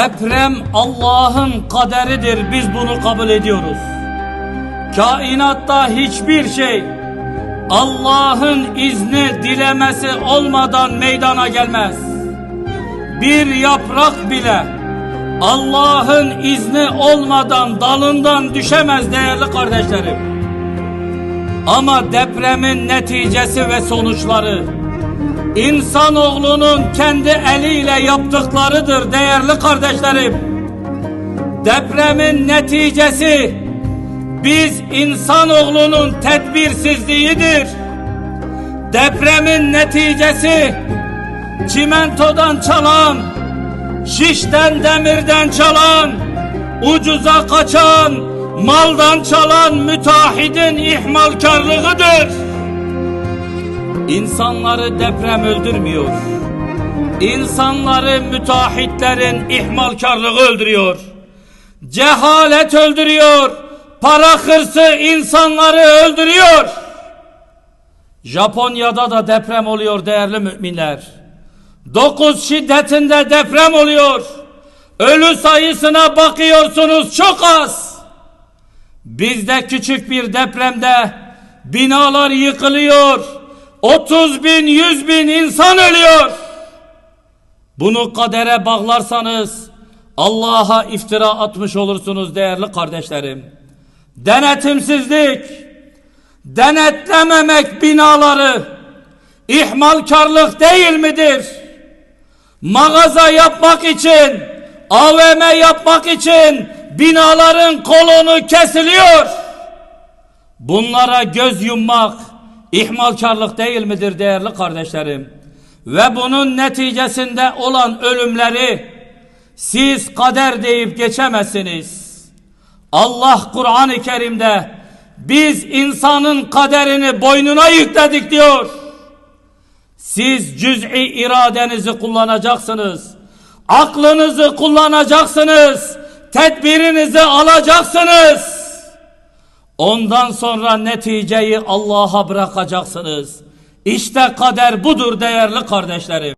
Deprem Allah'ın kaderidir. Biz bunu kabul ediyoruz. Kainatta hiçbir şey Allah'ın izni dilemesi olmadan meydana gelmez. Bir yaprak bile Allah'ın izni olmadan dalından düşemez değerli kardeşlerim. Ama depremin neticesi ve sonuçları insanoğlunun kendi eliyle yaptıklarıdır değerli kardeşlerim. Depremin neticesi biz insanoğlunun tedbirsizliğidir. Depremin neticesi çimentodan çalan, şişten demirden çalan, ucuza kaçan, maldan çalan müteahhidin ihmalkarlığıdır. İnsanları deprem öldürmüyor. İnsanları müteahhitlerin ihmalkarlığı öldürüyor. Cehalet öldürüyor. Para hırsı insanları öldürüyor. Japonya'da da deprem oluyor değerli müminler. 9 şiddetinde deprem oluyor. Ölü sayısına bakıyorsunuz çok az. Bizde küçük bir depremde binalar yıkılıyor. 30 bin, 100 bin insan ölüyor. Bunu kadere bağlarsanız Allah'a iftira atmış olursunuz değerli kardeşlerim. Denetimsizlik, denetlememek binaları ihmalkarlık değil midir? Mağaza yapmak için, AVM yapmak için binaların kolonu kesiliyor. Bunlara göz yummak ihmalkarlık değil midir değerli kardeşlerim? Ve bunun neticesinde olan ölümleri siz kader deyip geçemezsiniz. Allah Kur'an-ı Kerim'de biz insanın kaderini boynuna yükledik diyor. Siz cüz'i iradenizi kullanacaksınız. Aklınızı kullanacaksınız. Tedbirinizi alacaksınız. Ondan sonra neticeyi Allah'a bırakacaksınız. İşte kader budur değerli kardeşlerim.